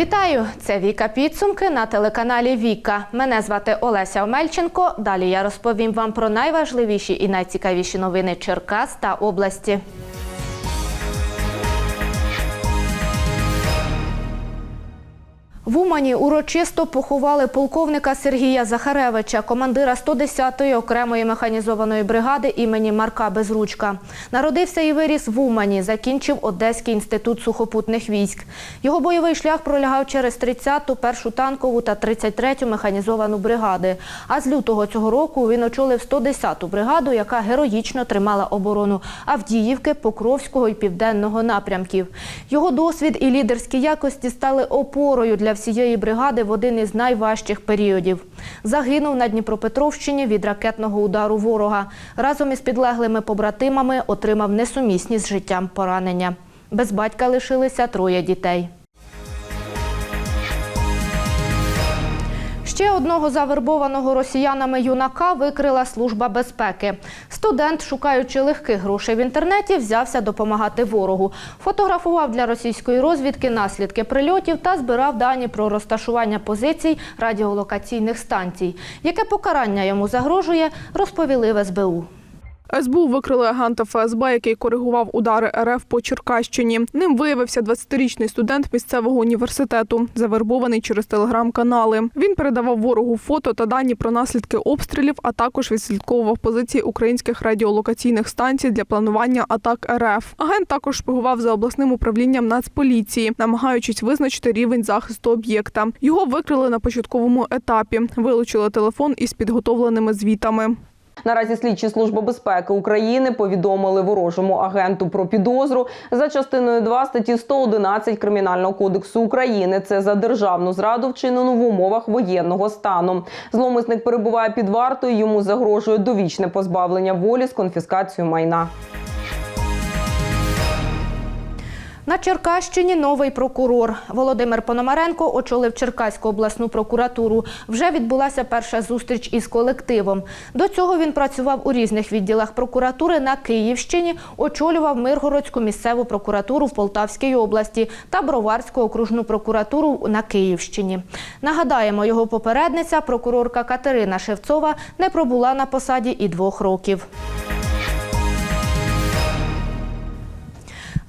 Вітаю! Це Віка Підсумки на телеканалі Віка. Мене звати Олеся Омельченко. Далі я розповім вам про найважливіші і найцікавіші новини Черкас та області. В Умані урочисто поховали полковника Сергія Захаревича, командира 110-ї окремої механізованої бригади імені Марка Безручка. Народився і виріс в Умані, закінчив Одеський інститут сухопутних військ. Його бойовий шлях пролягав через 30-ту, першу танкову та 33-ю механізовану бригади. А з лютого цього року він очолив 110-ту бригаду, яка героїчно тримала оборону Авдіївки, Покровського і Південного напрямків. Його досвід і лідерські якості стали опорою для всієї бригади в один із найважчих періодів. Загинув на Дніпропетровщині від ракетного удару ворога. Разом із підлеглими побратимами отримав несумісні з життям поранення. Без батька лишилися троє дітей. Ще одного завербованого росіянами юнака викрила служба безпеки. Студент, шукаючи легких грошей в інтернеті, взявся допомагати ворогу. Фотографував для російської розвідки наслідки прильотів та збирав дані про розташування позицій радіолокаційних станцій. Яке покарання йому загрожує, розповіли в СБУ. СБУ викрили агента ФСБ, який коригував удари РФ по Черкащині. Ним виявився 20-річний студент місцевого університету, завербований через телеграм-канали. Він передавав ворогу фото та дані про наслідки обстрілів, а також відслідковував позиції українських радіолокаційних станцій для планування атак РФ. Агент також шпигував за обласним управлінням Нацполіції, намагаючись визначити рівень захисту об'єкта. Його викрили на початковому етапі. Вилучили телефон із підготовленими звітами. Наразі слідчі служби безпеки України повідомили ворожому агенту про підозру за частиною 2 статті 111 Кримінального кодексу України. Це за державну зраду вчинену в умовах воєнного стану. Зломисник перебуває під вартою. Йому загрожує довічне позбавлення волі з конфіскацією майна. На Черкащині новий прокурор Володимир Пономаренко очолив Черкаську обласну прокуратуру. Вже відбулася перша зустріч із колективом. До цього він працював у різних відділах прокуратури на Київщині, очолював Миргородську місцеву прокуратуру в Полтавській області та Броварську окружну прокуратуру на Київщині. Нагадаємо, його попередниця, прокурорка Катерина Шевцова, не пробула на посаді і двох років.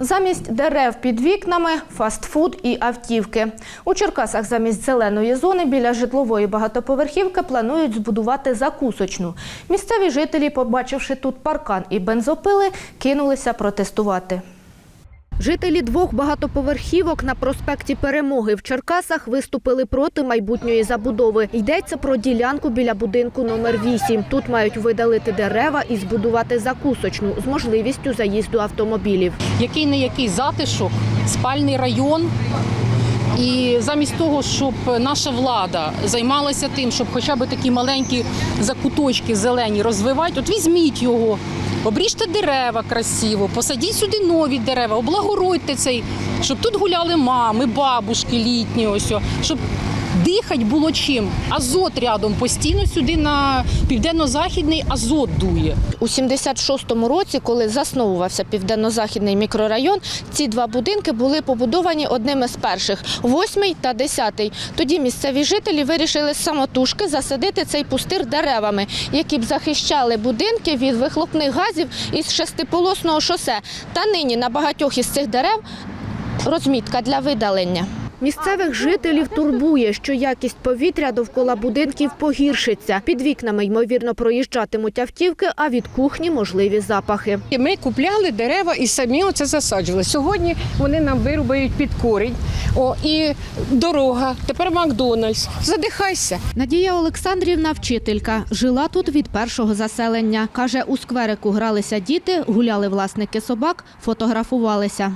Замість дерев під вікнами фастфуд і автівки. У Черкасах замість зеленої зони біля житлової багатоповерхівки планують збудувати закусочну. Місцеві жителі, побачивши тут паркан і бензопили, кинулися протестувати. Жителі двох багатоповерхівок на проспекті Перемоги в Черкасах виступили проти майбутньої забудови. Йдеться про ділянку біля будинку номер 8. Тут мають видалити дерева і збудувати закусочну з можливістю заїзду автомобілів. який не який затишок, спальний район. І замість того, щоб наша влада займалася тим, щоб хоча б такі маленькі закуточки зелені розвивати, от візьміть його, обріжте дерева красиво, посадіть сюди нові дерева, облагородьте цей, щоб тут гуляли мами, бабушки літні, ось, щоб дихати було чим. Азот рядом постійно сюди на південно-західний азот дує. У 76-му році, коли засновувався південно-західний мікрорайон, ці два будинки були побудовані одними з перших – восьмий та десятий. Тоді місцеві жителі вирішили самотужки засадити цей пустир деревами, які б захищали будинки від вихлопних газів із шестиполосного шосе. Та нині на багатьох із цих дерев розмітка для видалення. Місцевих жителів турбує, що якість повітря довкола будинків погіршиться. Під вікнами, ймовірно, проїжджатимуть автівки, а від кухні можливі запахи. Ми купляли дерева і самі оце засаджували. Сьогодні вони нам вирубають під корінь. О, і дорога, тепер Макдональдс. Задихайся. Надія Олександрівна, вчителька, жила тут від першого заселення. Каже, у скверику гралися діти, гуляли власники собак, фотографувалися.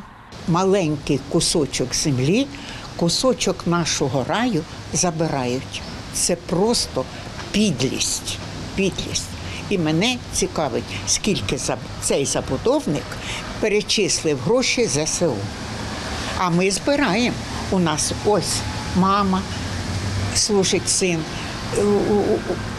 маленький кусочок землі, кусочок нашого раю забирають. Це просто підлість. підлість. І мене цікавить, скільки цей забудовник перечислив гроші ЗСУ. А ми збираємо. У нас ось мама служить син, е,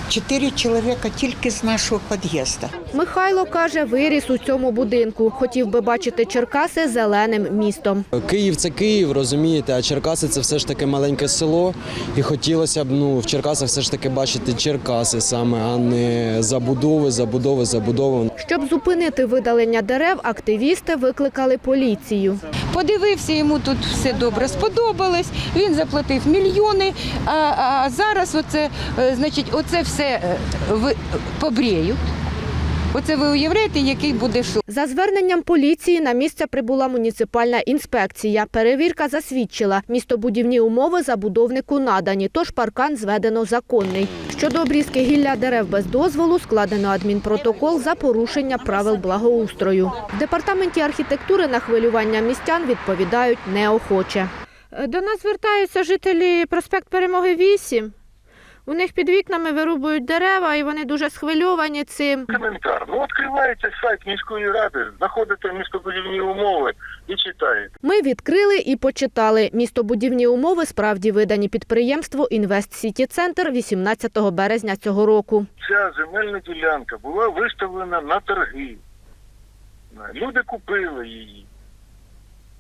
чотири чоловіка тільки з нашого під'їзду. Михайло каже, виріс у цьому будинку. Хотів би бачити Черкаси зеленим містом. Київ це Київ, розумієте, а Черкаси це все ж таки маленьке село. І хотілося б ну, в Черкасах все ж таки бачити Черкаси саме, а не забудови, забудови, забудови. Щоб зупинити видалення дерев, активісти викликали поліцію. Подивився, йому тут все добре сподобалось. Він заплатив мільйони. А, а зараз оце, е, значить, оце все е, побріють. Оце ви уявляєте, який буде шум. За зверненням поліції на місце прибула муніципальна інспекція. Перевірка засвідчила, містобудівні умови забудовнику надані, тож паркан зведено законний. Щодо обрізки гілля дерев без дозволу складено адмінпротокол за порушення правил благоустрою. В департаменті архітектури на хвилювання містян відповідають неохоче. До нас звертаються жителі проспект Перемоги 8. У них під вікнами вирубують дерева, і вони дуже схвильовані цим. Коментар. Ну, відкриваєте сайт міської ради, знаходите містобудівні умови і читаєте. Ми відкрили і почитали. Містобудівні умови справді видані підприємству Інвест Сіті Центр 18 березня цього року. Ця земельна ділянка була виставлена на торги. Люди купили її.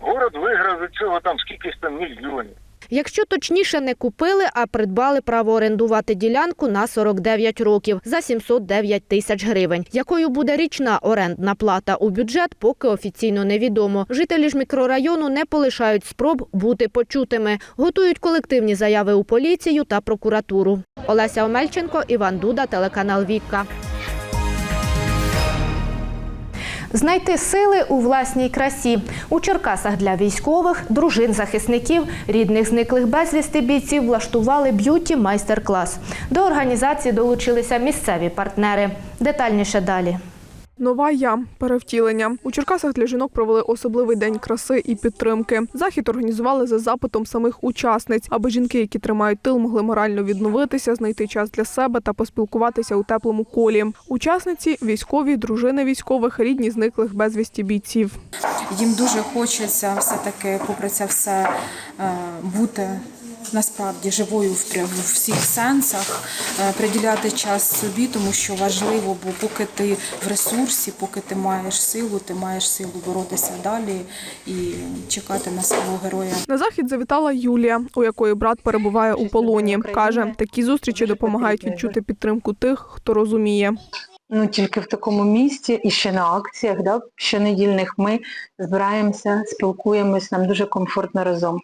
Город виграв від цього там скількись там мільйонів. Якщо точніше не купили, а придбали право орендувати ділянку на 49 років за 709 тисяч гривень. Якою буде річна орендна плата у бюджет, поки офіційно невідомо. Жителі ж мікрорайону не полишають спроб бути почутими. Готують колективні заяви у поліцію та прокуратуру. Олеся Омельченко, Іван Дуда, телеканал Вікка. Знайти сили у власній красі у Черкасах для військових, дружин захисників, рідних зниклих безвісти бійців влаштували б'юті майстер-клас. До організації долучилися місцеві партнери. Детальніше далі. Нова я перевтілення. У Черкасах для жінок провели особливий день краси і підтримки. Захід організували за запитом самих учасниць, аби жінки, які тримають тил, могли морально відновитися, знайти час для себе та поспілкуватися у теплому колі. Учасниці військові, дружини військових, рідні зниклих безвісті бійців. їм дуже хочеться все-таки, попри це все, е, бути насправді живою в всіх сенсах, е, приділяти час собі, тому що важливо, бо поки ти в ресурсі, поки ти маєш силу, ти маєш силу боротися далі і чекати на свого героя. На захід завітала Юлія, у якої брат перебуває у полоні. каже, такі зустрічі допомагають відчути підтримку тих, хто розуміє. ну тільки в такому місці і ще на акціях, да, щонедільних ми збираємося, спілкуємось, нам дуже комфортно разом.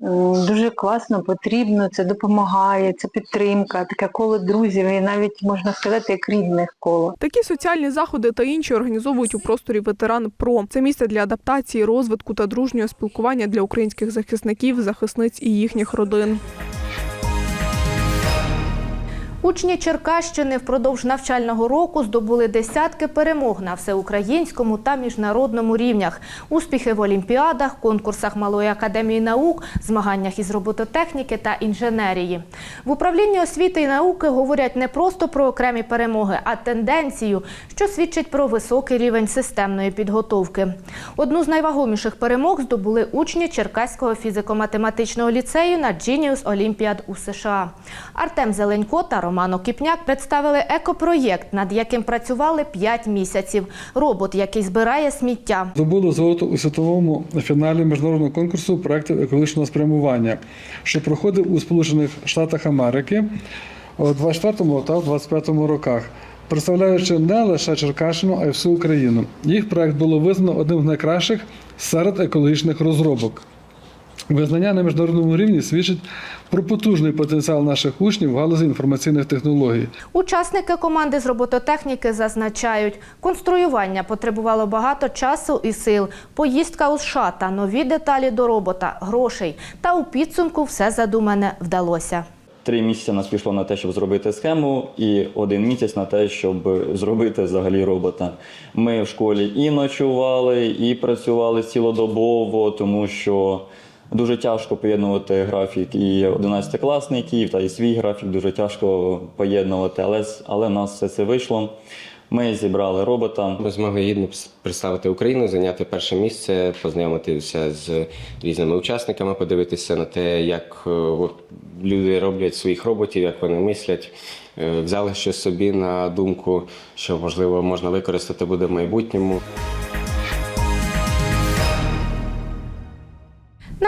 Дуже класно, потрібно, це допомагає, це підтримка, таке коло друзів і навіть можна сказати, як рідних коло. Такі соціальні заходи та інші організовують у просторі ветеран ПРО. Це місце для адаптації, розвитку та дружнього спілкування для українських захисників, захисниць і їхніх родин. Учні Черкащини впродовж навчального року здобули десятки перемог на всеукраїнському та міжнародному рівнях, успіхи в олімпіадах, конкурсах Малої академії наук, змаганнях із робототехніки та інженерії. В управлінні освіти і науки говорять не просто про окремі перемоги, а тенденцію, що свідчить про високий рівень системної підготовки. Одну з найвагоміших перемог здобули учні Черкаського фізико-математичного ліцею на Genius Olympiad у США. Артем Зеленько та Роман Окіпняк представили екопроєкт, над яким працювали 5 місяців. Робот, який збирає сміття. Здобуло золото у світовому фіналі міжнародного конкурсу проєктів екологічного спрямування, що проходив у Сполучених Штатах Америки у 24 та 25 роках. Представляючи не лише Черкащину, а й всю Україну. Їх проект було визнано одним з найкращих серед екологічних розробок. Визнання на міжнародному рівні свідчить про потужний потенціал наших учнів в галузі інформаційних технологій. Учасники команди з робототехніки зазначають, конструювання потребувало багато часу і сил, поїздка у США та нові деталі до робота, грошей. Та у підсумку все задумане вдалося. Три місяці нас пішло на те, щоб зробити схему, і один місяць на те, щоб зробити взагалі робота. Ми в школі і ночували, і працювали цілодобово, тому що дуже тяжко поєднувати графік і 11-класників, та і свій графік дуже тяжко поєднувати, але, але в нас все це вийшло. Ми зібрали робота. Ми змогли гідно представити Україну, зайняти перше місце, познайомитися з різними учасниками, подивитися на те, як е, люди роблять своїх роботів, як вони мислять. Е, Взяли щось собі на думку, що можливо можна використати буде в майбутньому.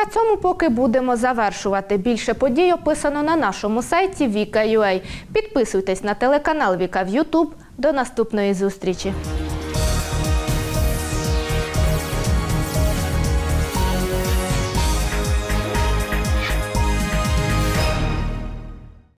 На цьому поки будемо завершувати. Більше подій описано на нашому сайті Vika.ua. Підписуйтесь на телеканал Віка в YouTube. До наступної зустрічі.